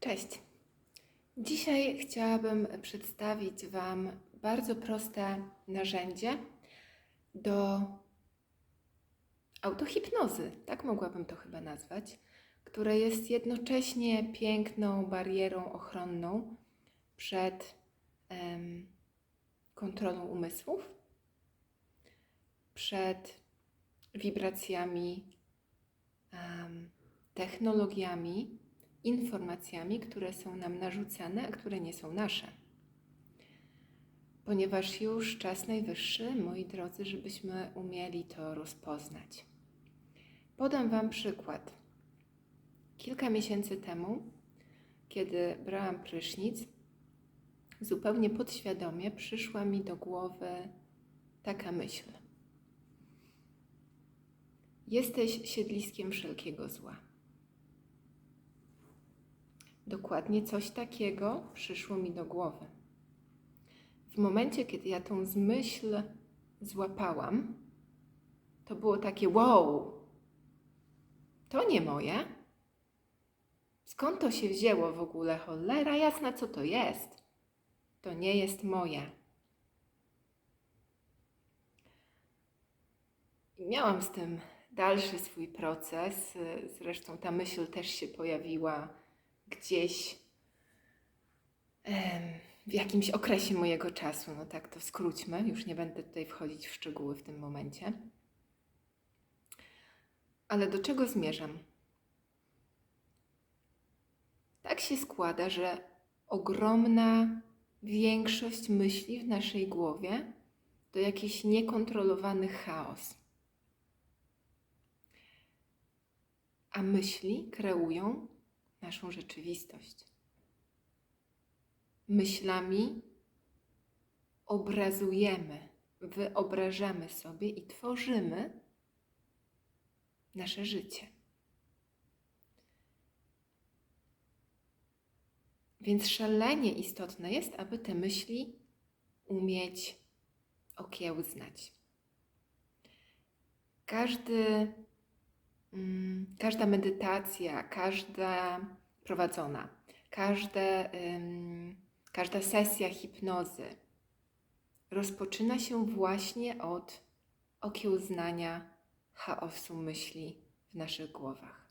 Cześć. Dzisiaj chciałabym przedstawić Wam bardzo proste narzędzie do autohipnozy, tak mogłabym to chyba nazwać, które jest jednocześnie piękną barierą ochronną przed em, kontrolą umysłów, przed wibracjami, em, technologiami, informacjami, które są nam narzucane, a które nie są nasze. Ponieważ już czas najwyższy, moi drodzy, żebyśmy umieli to rozpoznać. Podam Wam przykład. Kilka miesięcy temu, kiedy brałam prysznic, zupełnie podświadomie przyszła mi do głowy taka myśl. Jesteś siedliskiem wszelkiego zła. Dokładnie coś takiego przyszło mi do głowy. W momencie, kiedy ja tą myśl złapałam, to było takie wow, to nie moje. Skąd to się wzięło w ogóle? Cholera jasna, co to jest? To nie jest moje. I miałam z tym dalszy swój proces. Zresztą ta myśl też się pojawiła gdzieś w jakimś okresie mojego czasu. No tak to skróćmy. Już nie będę tutaj wchodzić w szczegóły w tym momencie. Ale do czego zmierzam? Tak się składa, że ogromna większość myśli w naszej głowie to jakiś niekontrolowany chaos. A myśli kreują naszą rzeczywistość. Myślami obrazujemy, wyobrażamy sobie i tworzymy nasze życie. Więc szalenie istotne jest, aby te myśli umieć okiełznać. Każdy każda medytacja, każda prowadzona, każde, każda sesja hipnozy rozpoczyna się właśnie od okiełznania chaosu myśli w naszych głowach.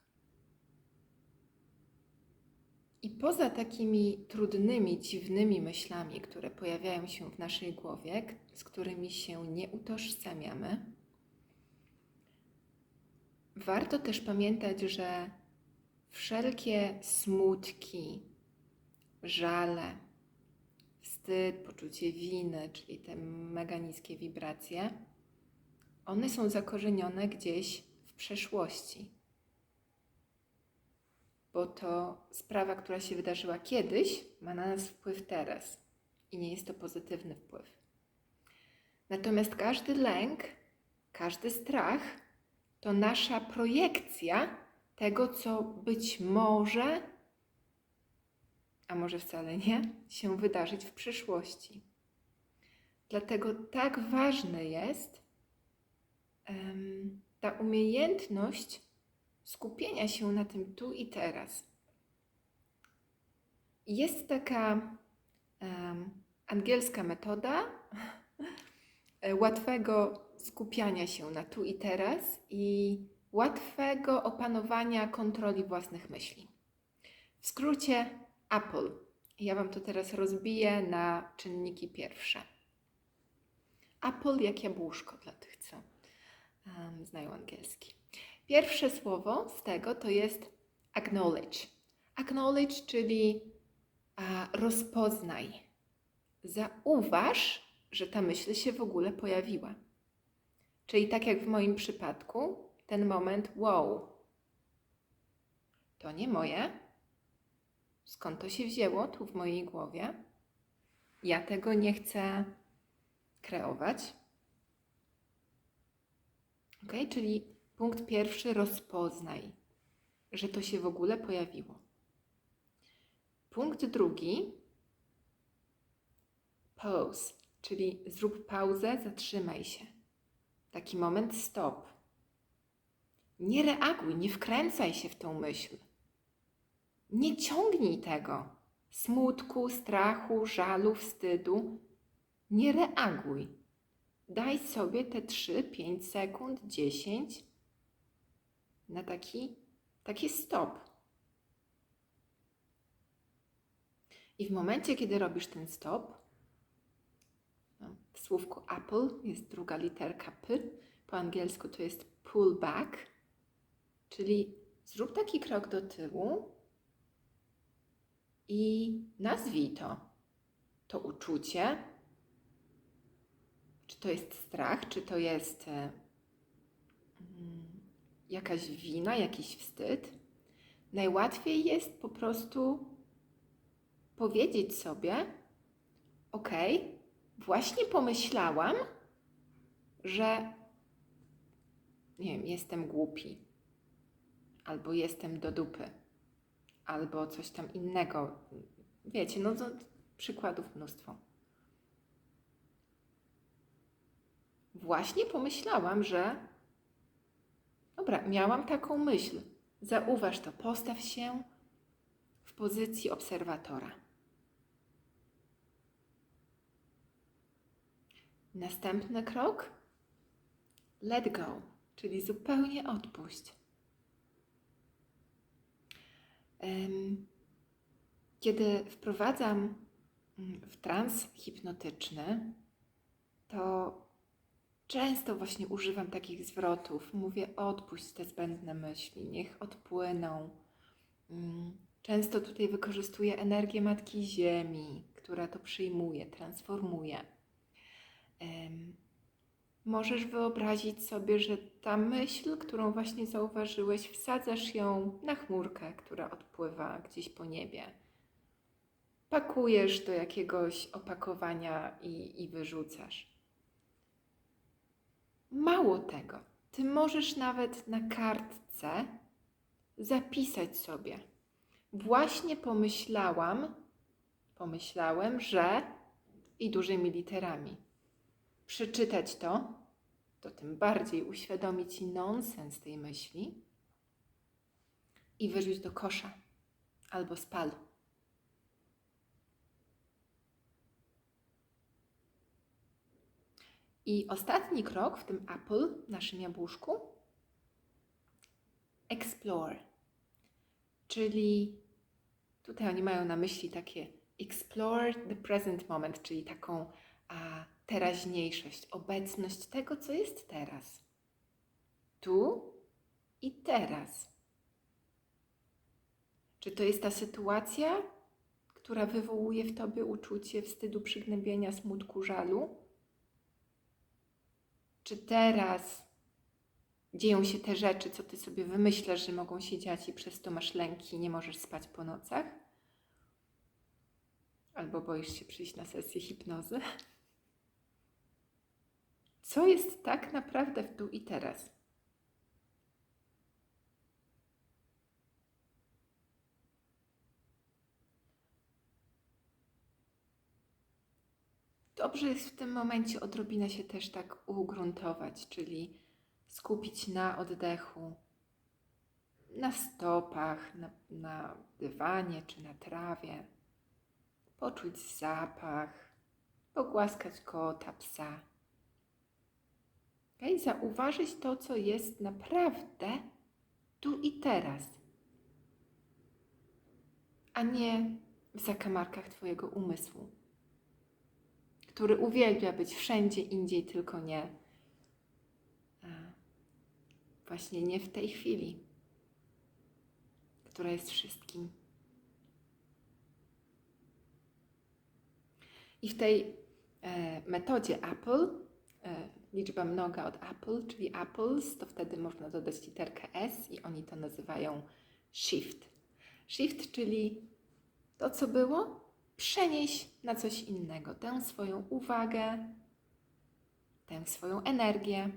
I poza takimi trudnymi, dziwnymi myślami, które pojawiają się w naszej głowie, z którymi się nie utożsamiamy, Warto też pamiętać, że wszelkie smutki, żale, wstyd, poczucie winy, czyli te mega niskie wibracje, one są zakorzenione gdzieś w przeszłości. Bo to sprawa, która się wydarzyła kiedyś, ma na nas wpływ teraz i nie jest to pozytywny wpływ. Natomiast każdy lęk, każdy strach to nasza projekcja tego, co być może, a może wcale nie, się wydarzyć w przyszłości. Dlatego tak ważne jest um, ta umiejętność skupienia się na tym tu i teraz. Jest taka um, angielska metoda łatwego skupiania się na tu i teraz i łatwego opanowania kontroli własnych myśli. W skrócie Apple. Ja Wam to teraz rozbiję na czynniki pierwsze. Apple jak jabłuszko dla tych, co um, znają angielski. Pierwsze słowo z tego to jest acknowledge. Acknowledge, czyli a, rozpoznaj. Zauważ, że ta myśl się w ogóle pojawiła. Czyli tak jak w moim przypadku, ten moment wow. To nie moje. Skąd to się wzięło tu w mojej głowie? Ja tego nie chcę kreować. Ok, czyli punkt pierwszy rozpoznaj, że to się w ogóle pojawiło. Punkt drugi pause, czyli zrób pauzę, zatrzymaj się taki moment stop. Nie reaguj, nie wkręcaj się w tą myśl. Nie ciągnij tego. Smutku, strachu, żalu, wstydu. Nie reaguj. Daj sobie te 3, 5 sekund, 10 na taki, taki stop. I w momencie, kiedy robisz ten stop, słówku Apple jest druga literka P, po angielsku to jest pull back, czyli zrób taki krok do tyłu i nazwij to. To uczucie, czy to jest strach, czy to jest e, mm, jakaś wina, jakiś wstyd. Najłatwiej jest po prostu powiedzieć sobie: OK, właśnie pomyślałam, że nie wiem, jestem głupi, albo jestem do dupy, albo coś tam innego. Wiecie, no to przykładów mnóstwo. Właśnie pomyślałam, że dobra, miałam taką myśl. Zauważ to, postaw się w pozycji obserwatora. Następny krok let go, czyli zupełnie odpuść. Kiedy wprowadzam mm, w trans hipnotyczny, to często właśnie używam takich zwrotów. Mówię: odpuść te zbędne myśli, niech odpłyną. Mm, Często tutaj wykorzystuję energię Matki Ziemi, która to przyjmuje, transformuje. Możesz wyobrazić sobie, że ta myśl, którą właśnie zauważyłeś, wsadzasz ją na chmurkę, która odpływa gdzieś po niebie. Pakujesz do jakiegoś opakowania i, i wyrzucasz. Mało tego, ty możesz nawet na kartce zapisać sobie. Właśnie pomyślałam, pomyślałem, że i dużymi literami przeczytać to, to tym bardziej uświadomi ci nonsens tej myśli i wyrzuć do kosza albo spal. I ostatni krok w tym Apple, naszym jabłuszku, explore. Czyli tutaj oni mają na myśli takie explore the present moment, czyli taką a, teraźniejszość, obecność tego, co jest teraz. Tu i teraz. Czy to jest ta sytuacja, która wywołuje w tobie uczucie wstydu, przygnębienia, smutku, żalu? Czy teraz dzieją się te rzeczy, co ty sobie wymyślasz, że mogą się dziać i przez to masz lęki i nie możesz spać po nocach? Albo boisz się przyjść na sesję hipnozy? Co jest tak naprawdę w tu i teraz? Dobrze jest w tym momencie odrobinę się też tak ugruntować, czyli skupić na oddechu, na stopach, na, na dywanie czy na trawie, poczuć zapach, pogłaskać kota, psa. Okay? Zauważyć to, co jest naprawdę tu i teraz, a nie w zakamarkach Twojego umysłu, który uwielbia być wszędzie indziej, tylko nie e, właśnie nie w tej chwili, która jest wszystkim. I w tej e, metodzie Apple e, liczba mnoga od Apple, czyli apples, to wtedy można dodać literkę S i oni to nazywają shift. Shift, czyli to, co było, przenieś na coś innego. Tę swoją uwagę, tę swoją energię.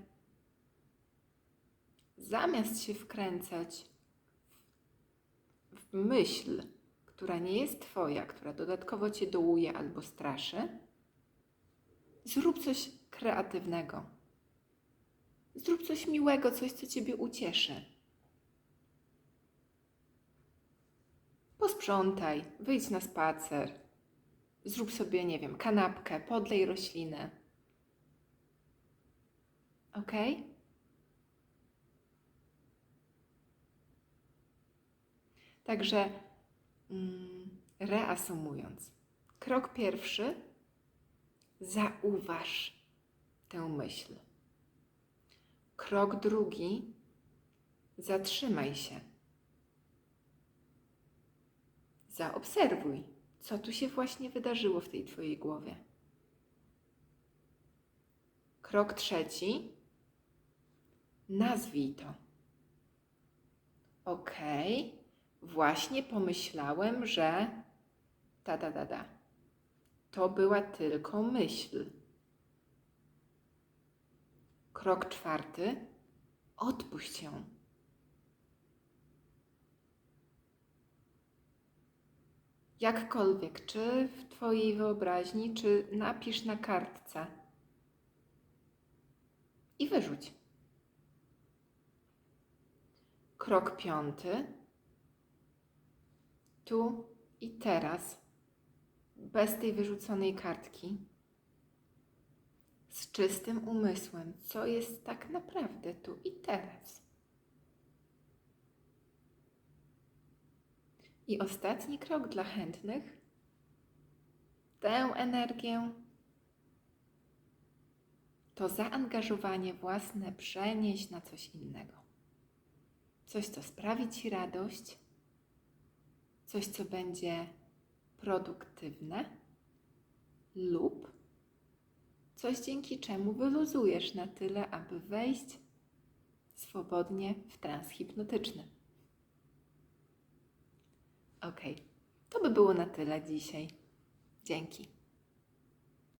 Zamiast się wkręcać w myśl, która nie jest Twoja, która dodatkowo Cię dołuje albo straszy, zrób coś kreatywnego. Zrób coś miłego, coś, co Ciebie ucieszy. Posprzątaj, wyjdź na spacer, zrób sobie, nie wiem, kanapkę, podlej roślinę. Ok? Także mm, reasumując, krok pierwszy zauważ tę myśl. Krok drugi zatrzymaj się. Zaobserwuj, co tu się właśnie wydarzyło w tej Twojej głowie. Krok trzeci nazwij to. Okej, właśnie pomyślałem, że ta, da, da, da. To była tylko myśl. Krok czwarty. Odpuść ją. Jakkolwiek, czy w Twojej wyobraźni, czy napisz na kartce i wyrzuć. Krok piąty. Tu i teraz, bez tej wyrzuconej kartki, z czystym umysłem, co jest tak naprawdę tu i teraz. I ostatni krok dla chętnych. Tę energię, to zaangażowanie własne przenieść na coś innego. Coś, co sprawi Ci radość, coś, co będzie produktywne lub coś, dzięki czemu wyluzujesz na tyle, aby wejść swobodnie w trans hipnotyczny. Ok, to by było na tyle dzisiaj. Dzięki.